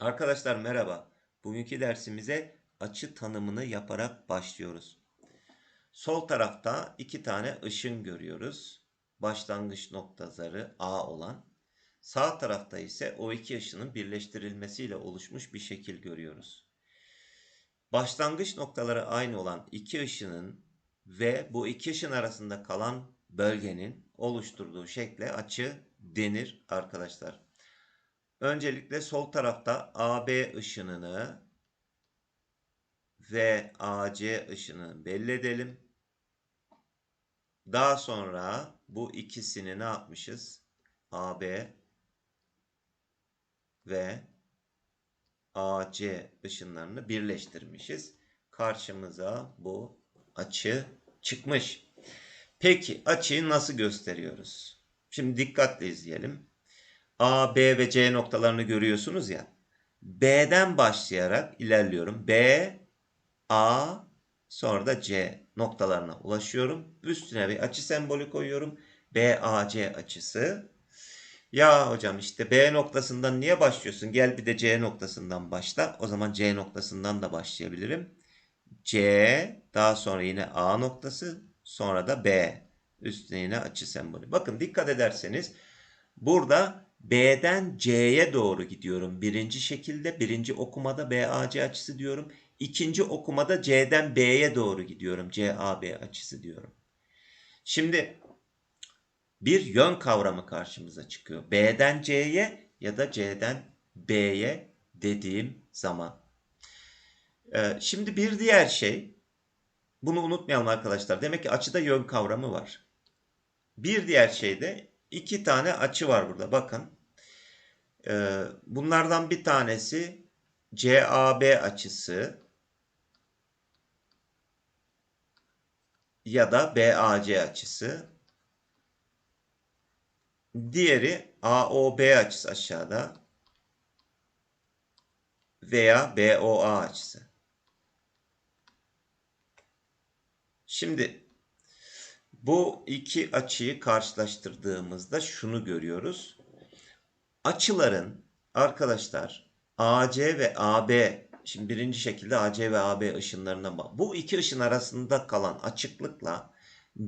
Arkadaşlar merhaba. Bugünkü dersimize açı tanımını yaparak başlıyoruz. Sol tarafta iki tane ışın görüyoruz. Başlangıç noktaları A olan. Sağ tarafta ise o iki ışının birleştirilmesiyle oluşmuş bir şekil görüyoruz. Başlangıç noktaları aynı olan iki ışının ve bu iki ışın arasında kalan bölgenin oluşturduğu şekle açı denir arkadaşlar. Öncelikle sol tarafta AB ışınını ve AC ışını belli edelim. Daha sonra bu ikisini ne yapmışız? AB ve AC ışınlarını birleştirmişiz. Karşımıza bu açı çıkmış. Peki açıyı nasıl gösteriyoruz? Şimdi dikkatle izleyelim. A, B ve C noktalarını görüyorsunuz ya. B'den başlayarak ilerliyorum. B, A, sonra da C noktalarına ulaşıyorum. Üstüne bir açı sembolü koyuyorum. BAC açısı. Ya hocam işte B noktasından niye başlıyorsun? Gel bir de C noktasından başla. O zaman C noktasından da başlayabilirim. C, daha sonra yine A noktası, sonra da B. Üstüne yine açı sembolü. Bakın dikkat ederseniz burada B'den C'ye doğru gidiyorum. Birinci şekilde, birinci okumada BAC açısı diyorum. İkinci okumada C'den B'ye doğru gidiyorum. CAB açısı diyorum. Şimdi bir yön kavramı karşımıza çıkıyor. B'den C'ye ya da C'den B'ye dediğim zaman. Ee, şimdi bir diğer şey, bunu unutmayalım arkadaşlar. Demek ki açıda yön kavramı var. Bir diğer şey de iki tane açı var burada. Bakın. Ee, bunlardan bir tanesi CAB açısı ya da BAC açısı. Diğeri AOB açısı aşağıda veya BOA açısı. Şimdi bu iki açıyı karşılaştırdığımızda şunu görüyoruz. Açıların arkadaşlar AC ve AB şimdi birinci şekilde AC ve AB ışınlarına bak. Bu iki ışın arasında kalan açıklıkla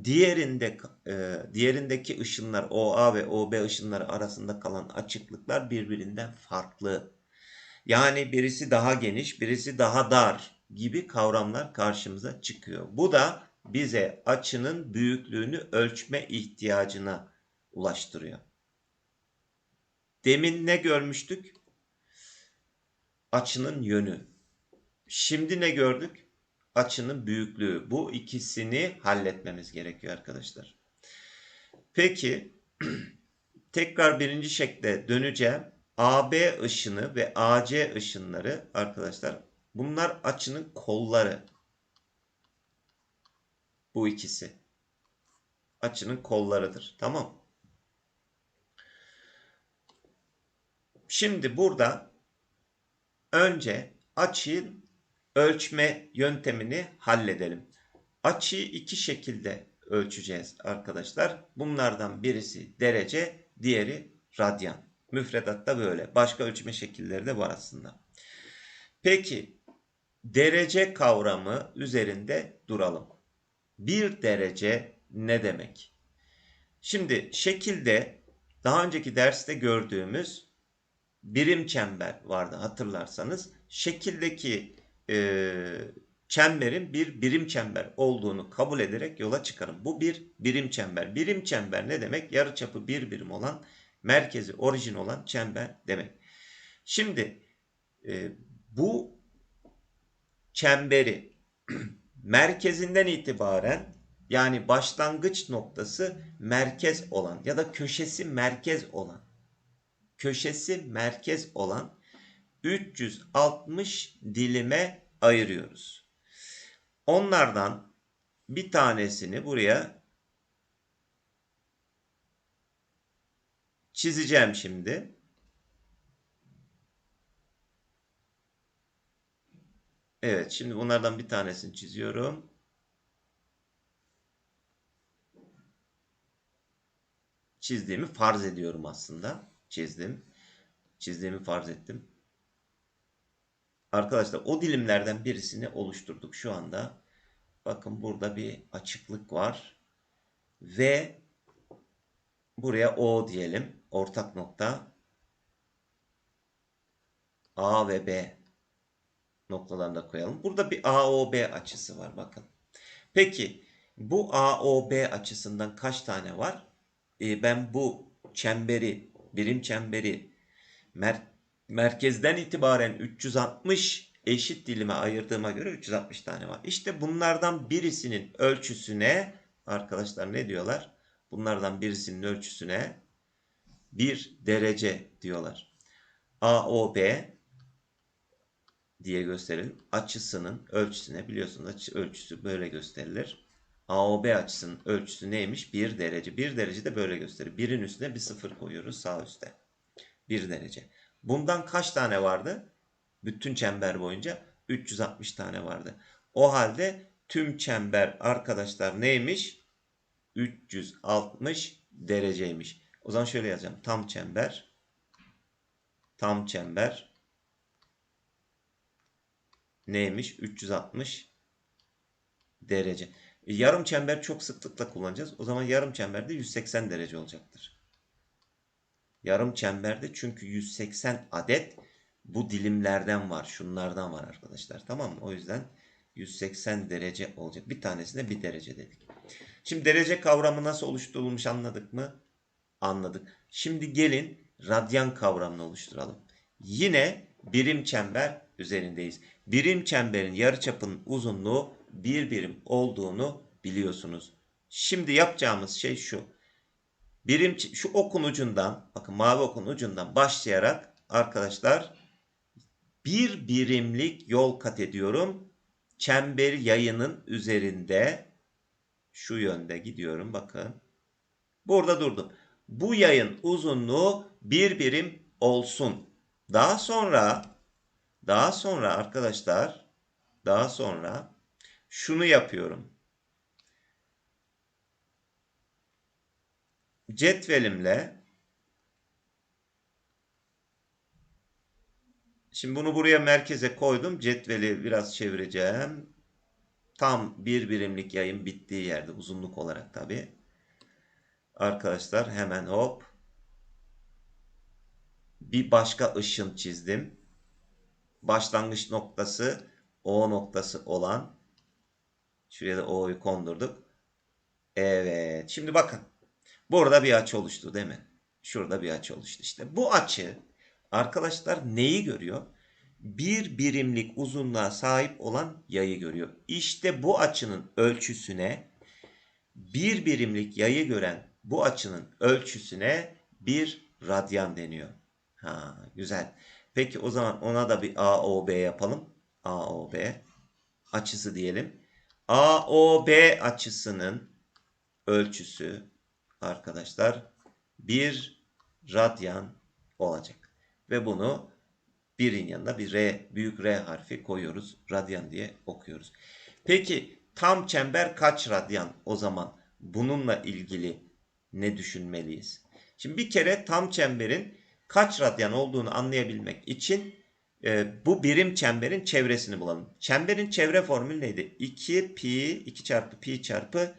diğerinde e, diğerindeki ışınlar OA ve OB ışınları arasında kalan açıklıklar birbirinden farklı. Yani birisi daha geniş, birisi daha dar gibi kavramlar karşımıza çıkıyor. Bu da bize açının büyüklüğünü ölçme ihtiyacına ulaştırıyor. Demin ne görmüştük? Açının yönü. Şimdi ne gördük? Açının büyüklüğü. Bu ikisini halletmemiz gerekiyor arkadaşlar. Peki tekrar birinci şekle döneceğim. AB ışını ve AC ışınları arkadaşlar bunlar açının kolları. Bu ikisi. Açının kollarıdır. Tamam. Şimdi burada önce açının ölçme yöntemini halledelim. Açıyı iki şekilde ölçeceğiz arkadaşlar. Bunlardan birisi derece, diğeri radyan. Müfredatta böyle. Başka ölçme şekilleri de var aslında. Peki derece kavramı üzerinde duralım. Bir derece ne demek? Şimdi şekilde daha önceki derste gördüğümüz birim çember vardı hatırlarsanız. Şekildeki e, çemberin bir birim çember olduğunu kabul ederek yola çıkarım. Bu bir birim çember. Birim çember ne demek? Yarıçapı bir birim olan, merkezi orijin olan çember demek. Şimdi e, bu çemberi merkezinden itibaren yani başlangıç noktası merkez olan ya da köşesi merkez olan köşesi merkez olan 360 dilime ayırıyoruz. Onlardan bir tanesini buraya çizeceğim şimdi. Evet, şimdi bunlardan bir tanesini çiziyorum. Çizdiğimi farz ediyorum aslında. Çizdim. Çizdiğimi farz ettim. Arkadaşlar o dilimlerden birisini oluşturduk şu anda. Bakın burada bir açıklık var. Ve buraya O diyelim. Ortak nokta. A ve B noktalarını da koyalım. Burada bir AOB açısı var bakın. Peki bu AOB açısından kaç tane var? Ee, ben bu çemberi, birim çemberi mer merkezden itibaren 360 eşit dilime ayırdığıma göre 360 tane var. İşte bunlardan birisinin ölçüsüne arkadaşlar ne diyorlar? Bunlardan birisinin ölçüsüne bir derece diyorlar. AOB diye gösterelim. Açısının ölçüsüne biliyorsunuz açı ölçüsü böyle gösterilir. AOB açısının ölçüsü neymiş? 1 derece. 1 derece de böyle gösterir. 1'in üstüne bir sıfır koyuyoruz sağ üstte. 1 derece. Bundan kaç tane vardı? Bütün çember boyunca 360 tane vardı. O halde tüm çember arkadaşlar neymiş? 360 dereceymiş. O zaman şöyle yazacağım. Tam çember tam çember neymiş? 360 derece. E, yarım çember çok sıklıkla kullanacağız. O zaman yarım çemberde 180 derece olacaktır. Yarım çemberde çünkü 180 adet bu dilimlerden var. Şunlardan var arkadaşlar. Tamam mı? O yüzden 180 derece olacak. Bir tanesine bir derece dedik. Şimdi derece kavramı nasıl oluşturulmuş anladık mı? Anladık. Şimdi gelin radyan kavramını oluşturalım. Yine birim çember üzerindeyiz. Birim çemberin yarıçapının uzunluğu bir birim olduğunu biliyorsunuz. Şimdi yapacağımız şey şu. Birim şu okun ucundan bakın mavi okun ucundan başlayarak arkadaşlar bir birimlik yol kat ediyorum. Çember yayının üzerinde şu yönde gidiyorum bakın. Burada durdum. Bu yayın uzunluğu bir birim olsun. Daha sonra daha sonra arkadaşlar daha sonra şunu yapıyorum. Cetvelimle Şimdi bunu buraya merkeze koydum. Cetveli biraz çevireceğim. Tam bir birimlik yayın bittiği yerde uzunluk olarak tabi. Arkadaşlar hemen hop. Bir başka ışın çizdim. Başlangıç noktası O noktası olan şuraya da O'yu kondurduk. Evet. Şimdi bakın. Burada bir açı oluştu değil mi? Şurada bir açı oluştu. İşte bu açı arkadaşlar neyi görüyor? Bir birimlik uzunluğa sahip olan yayı görüyor. İşte bu açının ölçüsüne bir birimlik yayı gören bu açının ölçüsüne bir radyan deniyor. Ha, güzel. Peki o zaman ona da bir AOB yapalım. AOB açısı diyelim. AOB açısının ölçüsü arkadaşlar bir radyan olacak. Ve bunu birin yanına bir R, büyük R harfi koyuyoruz. Radyan diye okuyoruz. Peki tam çember kaç radyan o zaman? Bununla ilgili ne düşünmeliyiz? Şimdi bir kere tam çemberin kaç radyan olduğunu anlayabilmek için e, bu birim çemberin çevresini bulalım. Çemberin çevre formülü neydi? 2 pi 2 çarpı pi çarpı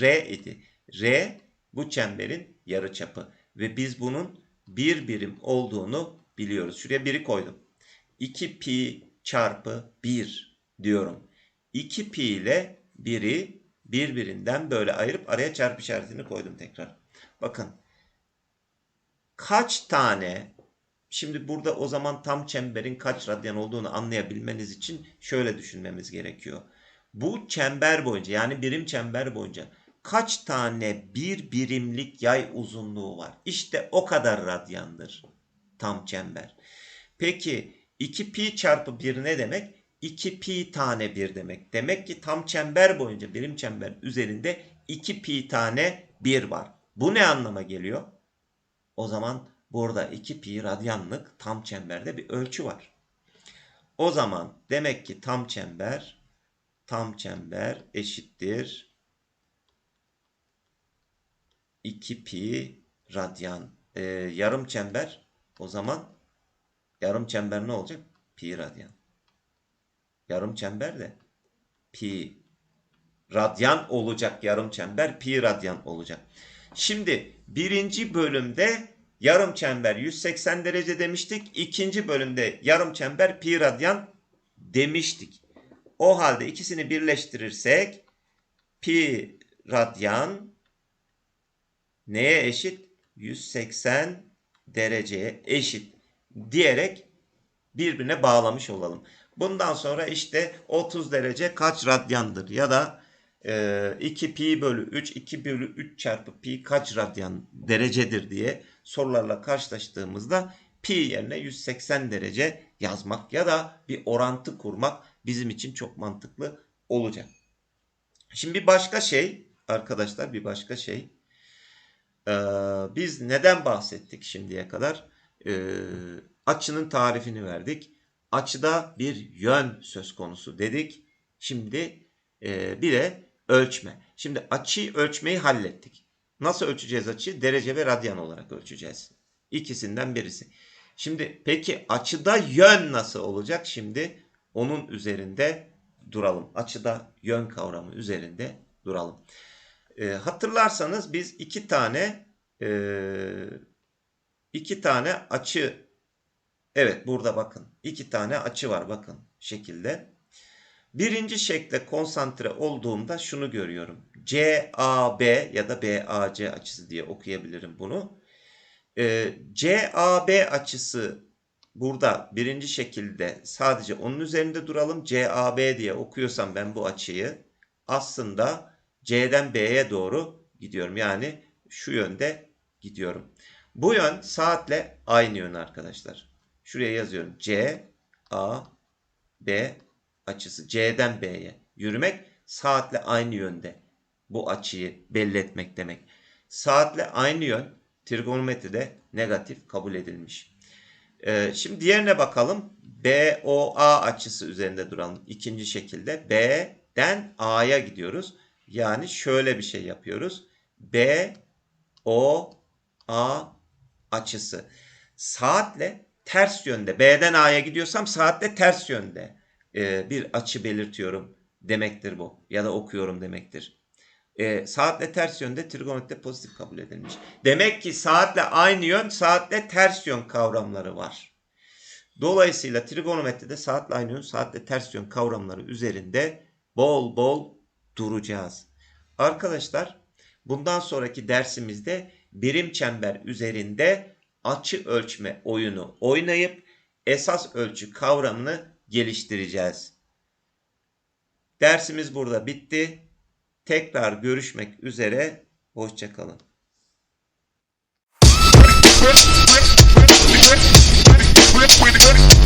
r idi. R bu çemberin yarıçapı ve biz bunun bir birim olduğunu biliyoruz. Şuraya biri koydum. 2 pi çarpı 1 diyorum. 2 pi ile 1'i birbirinden böyle ayırıp araya çarpı işaretini koydum tekrar. Bakın kaç tane şimdi burada o zaman tam çemberin kaç radyan olduğunu anlayabilmeniz için şöyle düşünmemiz gerekiyor. Bu çember boyunca yani birim çember boyunca kaç tane bir birimlik yay uzunluğu var? İşte o kadar radyandır tam çember. Peki 2 pi çarpı 1 ne demek? 2 pi tane 1 demek. Demek ki tam çember boyunca birim çember üzerinde 2 pi tane 1 var. Bu ne anlama geliyor? O zaman burada 2 pi radyanlık tam çemberde bir ölçü var. O zaman demek ki tam çember tam çember eşittir 2 pi radyan. Ee, yarım çember o zaman yarım çember ne olacak? Pi radyan. yarım çember de pi radyan olacak yarım çember pi radyan olacak. Şimdi birinci bölümde yarım çember 180 derece demiştik. İkinci bölümde yarım çember pi radyan demiştik. O halde ikisini birleştirirsek pi radyan neye eşit? 180 dereceye eşit diyerek birbirine bağlamış olalım. Bundan sonra işte 30 derece kaç radyandır ya da e, 2 pi bölü 3 2 bölü 3 çarpı pi kaç radyan derecedir diye sorularla karşılaştığımızda pi yerine 180 derece yazmak ya da bir orantı kurmak bizim için çok mantıklı olacak. Şimdi bir başka şey arkadaşlar bir başka şey. Ee, biz neden bahsettik şimdiye kadar? Ee, açının tarifini verdik. Açıda bir yön söz konusu dedik. Şimdi e, bir de ölçme. Şimdi açıyı ölçmeyi hallettik. Nasıl ölçeceğiz açıyı? Derece ve radyan olarak ölçeceğiz. İkisinden birisi. Şimdi peki açıda yön nasıl olacak? Şimdi onun üzerinde duralım. Açıda yön kavramı üzerinde duralım. E, hatırlarsanız biz iki tane e, iki tane açı evet burada bakın iki tane açı var bakın şekilde. Birinci şekle konsantre olduğumda şunu görüyorum. CAB ya da BAC açısı diye okuyabilirim bunu. E, CAB açısı burada birinci şekilde sadece onun üzerinde duralım. CAB diye okuyorsam ben bu açıyı aslında C'den B'ye doğru gidiyorum. Yani şu yönde gidiyorum. Bu yön saatle aynı yön arkadaşlar. Şuraya yazıyorum. C, A, B açısı. C'den B'ye yürümek saatle aynı yönde. Bu açıyı belli etmek demek. Saatle aynı yön trigonometride negatif kabul edilmiş. Ee, şimdi diğerine bakalım. BOA açısı üzerinde duralım. İkinci şekilde B'den A'ya gidiyoruz. Yani şöyle bir şey yapıyoruz. B O A açısı. Saatle ters yönde. B'den A'ya gidiyorsam saatle ters yönde e, bir açı belirtiyorum demektir bu. Ya da okuyorum demektir. E, saatle ters yönde trigonometride pozitif kabul edilmiş. Demek ki saatle aynı yön, saatle ters yön kavramları var. Dolayısıyla trigonometride saatle aynı yön, saatle ters yön kavramları üzerinde bol bol duracağız. Arkadaşlar bundan sonraki dersimizde birim çember üzerinde açı ölçme oyunu oynayıp esas ölçü kavramını geliştireceğiz. Dersimiz burada bitti. Tekrar görüşmek üzere. Hoşçakalın. With, with,